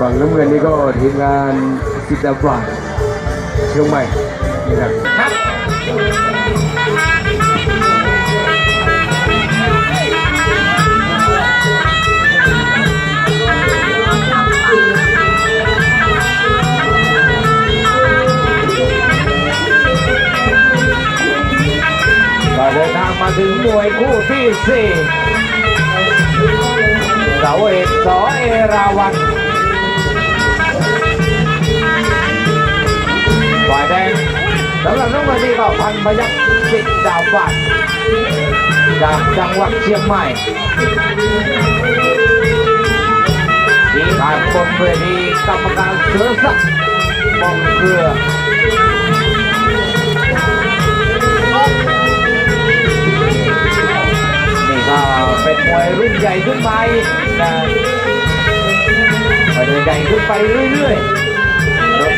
ฝั่งน้ำเงินนี่ก็ทีมงานสิดาบาเชียงใหม่นะครับครับเดินทางมาถึงมวยคู่ที่สี่เสาเอกสอเอราวัน สำหรับน้องมาดีก็พันพยักสิทดาวฟ้าจากจังหวัดเชียงใหม่ที่ผ่านบนเวทีกรรมการเสือสักมองเกลือนี่ก็เป็นมวยรุ่นใหญ่ขึ้นไปนะไปใหญ่ขึ้นไปเรื่อยๆ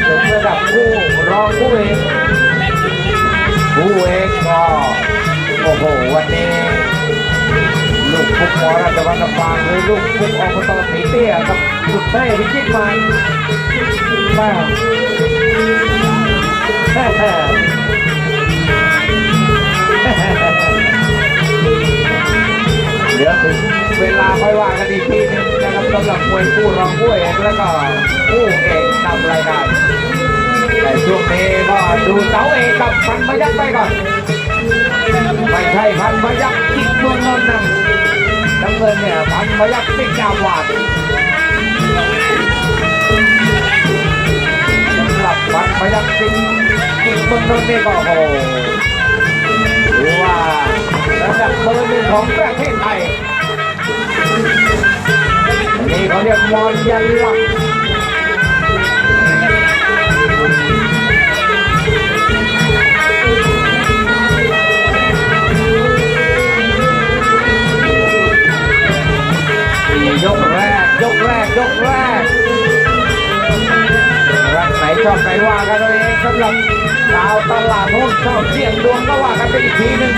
จนถึงระดับคู่รองผู้เอกผู้เอกก็โอ้โหวันนี้ลูกฟุกหมอราชวันฟางหรือลูกฟุกอบตสีเตี้ยกับสุดเต้พิชิตมันแม่แดี๋ยวถึงเวลาค่อยว่ากันอีกทีนึงนะครับสำหรับมวยคู่รองคู่เอกแล้วก็คู่เอกนำรายการแต่ช่วงนี้ก็ดูเสาเอกกับพันพยักไปก่อน ไม่ใช่พันพยักจิกเมืองนนท์นะน้ำเงินเนี่ยพันพยักติกดาวหวาดสำหรับพันพยักติกจิกเมืองนนท์นี่ก็โอ้ ดับเบอร์หนึ่งของประเทศไทยนนี้เขาเรียกมอนยันลักสี่ยกแรก ยกแรก ยกแรก รักไหนชอบไหนว่ากันเอาเองสำหรับชาวตลาดหุ้นชอบเสี่ยงดวงก็ว่ากันไปอีกทีหนึ่ง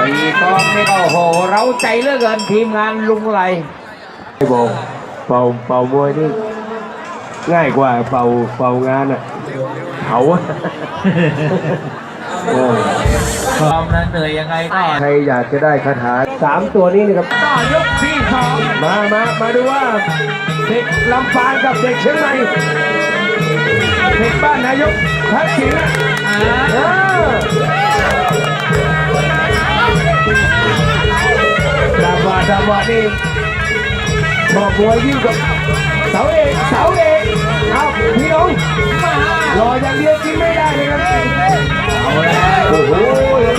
ปีกองนี่ก็โอ้โห เร้าใจเหลือเกินทีมงานลุงไหลไอ้บอกเป่าเป่ามวยนี่ง่ายกว่าเป่าเป่างานอะเผาอะเออความนั้นเหนื่อยยังไงก็ใครอยากจะได้คาถาสามตัวนี้นะครับ ต่อยกที่สอง มามามาดูว่าเด็กลำปางกับเด็กเชียงใหม่เด็กบ้านนายกทักษิณอะอ่าเออดาบาดาบานี่บอกมวยยิ่งกับเสาเอกเสาเอกเอาพี่น้องรออย่างเดียวกินไม่ได้เลยครับเอาแล้วโอ้โห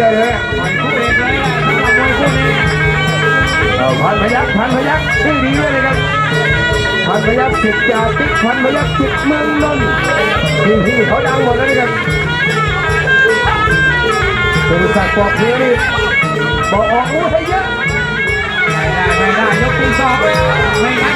ได้เลยอะไปคู่เอกเลยนะสำหรับมวยคู่นี้เอาพันพยักพันพยักชื่อดีด้วยนะครับพันพยักสิทธิ์จ่าติ๊กพันพยักสิทธิ์เมืองนนท์ที่ที่เขาดังหมดแล้วนะครับสุรศักดิ์ปอกเพียนี่บอกออกอู้ให้เยอะไม่ได้ได้ยกที่สองไม่ทัน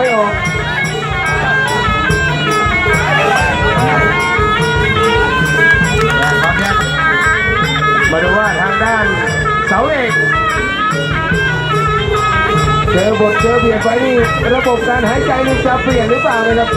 ไม่ออกมาดูว่าทางด้านเสาเอกเจอบทเจอเบียดไปนี่ระบบการหายใจนี่จะเปลี่ยนหรือเปล่านะครับ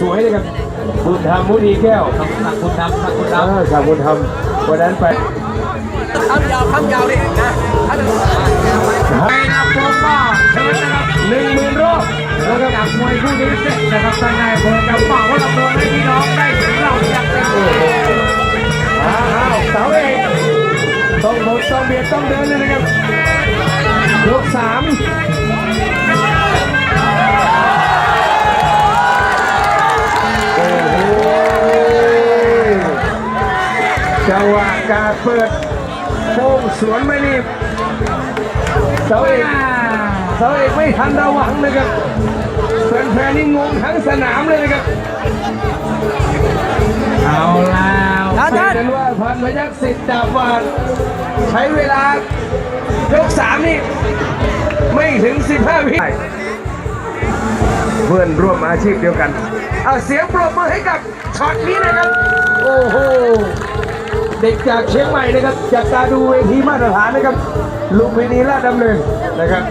สวยๆเลยครับบุญธรรมมุนีแก้วสักคุณทำสักคุณเอทำอจากบุญธรรมวันนั้นไปคำยาวคำยาวนี่นะไปนะผมก็เชิญนะครับหนึ่งหมื่นรอบนะครับจากมวยคู่นี้เสร็จนะครับท่านนายอำเภอจะฝากว่าลำดวนให้พี่น้องได้เห็นเราอย่างเต็มที่อ้าวเสาเอกต้องหมดต้องเบียดต้องเดินเลยนะครับยกสาม จังหวะการเปิดโป้งสวนไม่นี่เสาเอกเสาเอกไม่ทันระวังนะครับแฟนๆนี่งงทั้งสนามเลยนะครับเอาแล้วไม่กันว่าพันพยักษ์สิทธิ์ดาบวานใช้เวลายกสามนี่ ไม่ถึง 15วิเพื่อนร่วมอาชีพเดียวกัน เอาเสียงปรบมือให้กับช็อตนี้นะครับ โอ้โห เด็กจากเชียงใหม่นะครับจากตาดูเวทีมาตรฐานนะครับลุมพินีลาดดำเนินนะครับ